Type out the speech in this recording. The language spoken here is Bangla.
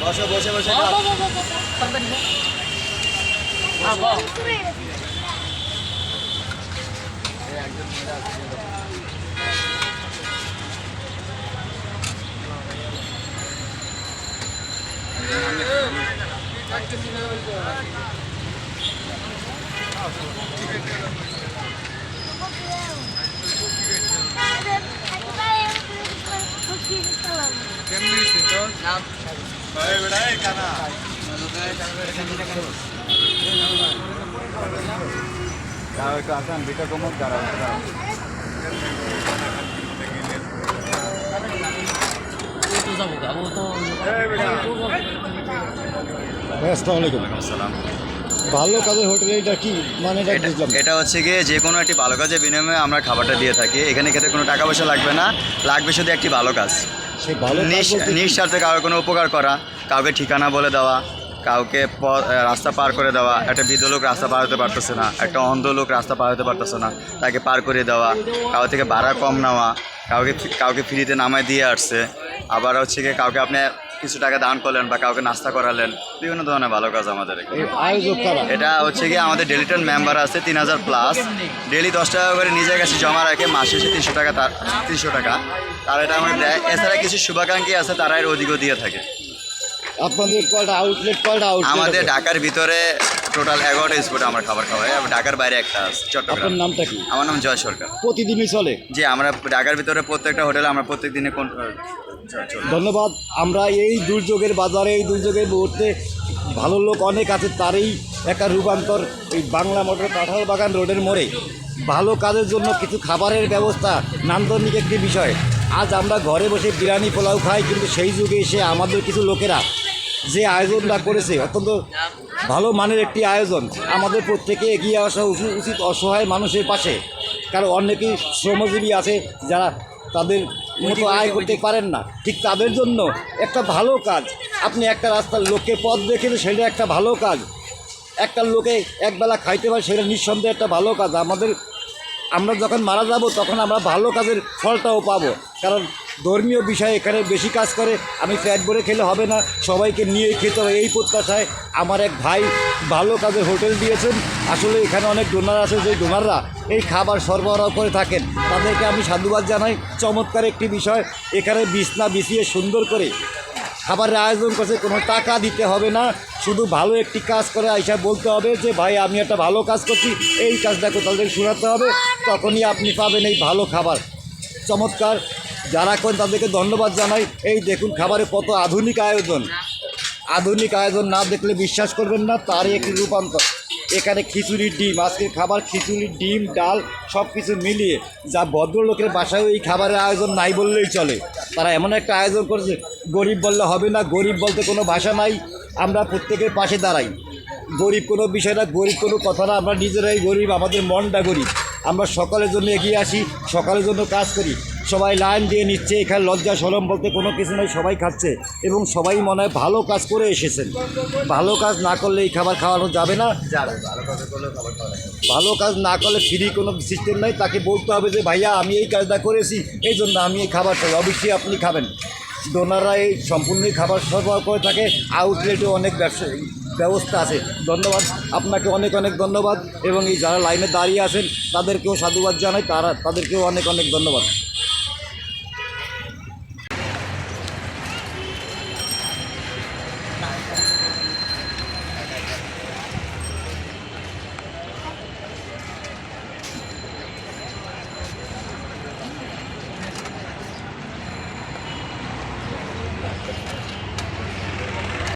বসো বসে বসে বল, খাও। একটু আসান কমক দাঁড়াও ভালো কাজের হোটেল এটা কি? মানে। এটা হচ্ছে গিয়ে যে কোনো একটি ভালো কাজের বিনিময়ে আমরা খাবারটা দিয়ে থাকি। এখানে খেতে কোনো টাকা পয়সা লাগবে না। লাগবে শুধু একটি ভালো কাজ। নিঃস্বার্থে কারোর কোনো উপকার করা কাউকে ঠিকানা বলে দেওয়া কাউকে রাস্তা পার করে দেওয়া একটা বৃদ্ধ লোক রাস্তা পার হতে পারতেছে না একটা অন্ধ লোক রাস্তা পার হতে পারতেছে না তাকে পার করে দেওয়া কাউ থেকে ভাড়া কম নেওয়া কাউকে কাউকে ফ্রিতে নামায় দিয়ে আসছে আবার হচ্ছে গিয়ে কাউকে আপনি কিছু টাকা দান করলেন বা কাউকে নাস্তা করালেন বিভিন্ন ধরনের ভালো কাজ আমাদের এটা হচ্ছে গিয়ে আমাদের ডেলিটন মেম্বার আছে তিন হাজার প্লাস ডেলি দশ টাকা করে নিজের কাছে জমা রাখে মাসে এসে তিনশো টাকা তার তিনশো টাকা। তারা এটা আমাদের দেয়। এছাড়া কিছু শুভাকাঙ্ক্ষী আছে তারা এর অধিকও দিয়ে থাকে। আপনাদের কয়টা আউটলেট কয়টা আমাদের ঢাকার ভিতরে টোটাল এগারোটা স্পটে আমরা খাবার খাওয়াই আর ঢাকার বাইরে একটা আছে আপনার চট্টগ্রাম নামটা কি? আমার নাম জয় সরকার। প্রতিদিনই চলে? যে আমরা ঢাকার ভিতরে প্রত্যেকটা হোটেলে আমরা প্রত্যেক দিনে কোন ধন্যবাদ। আমরা এই দুর্যোগের বাজারে এই দুর্যোগের মুহূর্তে ভালো লোক অনেক আছে তারই একটা রূপান্তর এই বাংলা মোটর কাঁঠাল বাগান রোডের মোড়ে। ভালো কাজের জন্য কিছু খাবারের ব্যবস্থা নান্দনিক একটি বিষয়। আজ আমরা ঘরে বসে বিরিয়ানি পোলাও খাই কিন্তু সেই যুগে এসে আমাদের কিছু লোকেরা যে আয়োজনটা করেছে, অত্যন্ত ভালো মানের একটি আয়োজন। আমাদের প্রত্যেকে এগিয়ে আসা উচি- উচিত অসহায় মানুষের পাশে। কারণ অনেকেই শ্রমজীবী আছে যারা তাদের মতো আয় করতে পারেন না। ঠিক তাদের জন্য একটা ভালো কাজ। আপনি একটা রাস্তার লোককে পথ দেখেন, সেটা একটা ভালো কাজ। একটা লোকে একবেলা খাইতে পারে, সেটা নিঃসন্দেহে একটা ভালো কাজ। আমাদের, আমরা যখন মারা যাব, তখন আমরা ভালো কাজের ফলটাও পাবো। কারণ ধর্মীয় বিষয়ে এখানে বেশি কাজ করে, আমি ফ্যাট ভরে খেলে হবে না, সবাইকে নিয়ে খেতে হবে, এই প্রত্যাশায় আমার এক ভাই ভালো কাজের হোটেল দিয়েছেন। আসলে এখানে অনেক ডোনার আছে যে ডোনাররা এই খাবার সরবরাহ করে থাকেন, তাদেরকে আমি সাধুবাদ জানাই। চমৎকার একটি বিষয়, এখানে বিছনা বিছিয়ে সুন্দর করে খাবারের আয়োজন করছে, কোনো টাকা দিতে হবে না, শুধু ভালো একটি কাজ করে আইসা বলতে হবে যে, ভাই, আমি একটা ভালো কাজ করছি, এই কাজটাকে তাদের শোনাতে হবে, তখনই আপনি পাবেন এই ভালো খাবার। চমৎকার যারা করেন তাদেরকে ধন্যবাদ জানাই। এই দেখুন খাবারে কত আধুনিক আয়োজন। আধুনিক আয়োজন না দেখলে বিশ্বাস করবেন না, তারই একটি রূপান্তর। এখানে খিচুড়ি ডিম, আজকের খাবার খিচুড়ি ডিম, ডাল সব কিছু মিলিয়ে যা ভদ্রলোকের বাসায় এই খাবারের আয়োজন নাই বললেই চলে। তারা এমন একটা আয়োজন করেছে, গরিব বললে হবে না, গরিব বলতে কোনো ভাষা নাই, আমরা প্রত্যেকের পাশে দাঁড়াই। গরিব কোনো বিষয় না, গরিব কোনো কথা না, আমরা নিজেরাই গরিব, আমাদের মনটা গরিব। আমরা সকালের জন্য এগিয়ে আসি, সকালের জন্য কাজ করি। সবাই লাইন দিয়ে নিচ্ছে এখানে লজ্জা সরম বলতে কোনো কিছু নেই সবাই খাচ্ছে এবং সবাই মনে হয় ভালো কাজ করে এসেছেন। ভালো কাজ না করলে এই খাবার খাওয়ানো যাবে না? ভালো কাজ না করলে ফ্রি কোনো সিস্টেম নাই তাকে বলতে হবে যে ভাইয়া আমি এই কাজটা করেছি এই জন্য আমি এই খাবার চাই অবশ্যই আপনি খাবেন। ডোনাররা এই সম্পূর্ণই খাবার সরবরাহ করে থাকে আউটলেটে অনেক ব্যবসা ব্যবস্থা আছে। ধন্যবাদ আপনাকে অনেক অনেক ধন্যবাদ এবং এই যারা লাইনে দাঁড়িয়ে আছেন তাদেরকেও সাধুবাদ জানাই তারা তাদেরকেও অনেক অনেক ধন্যবাদ।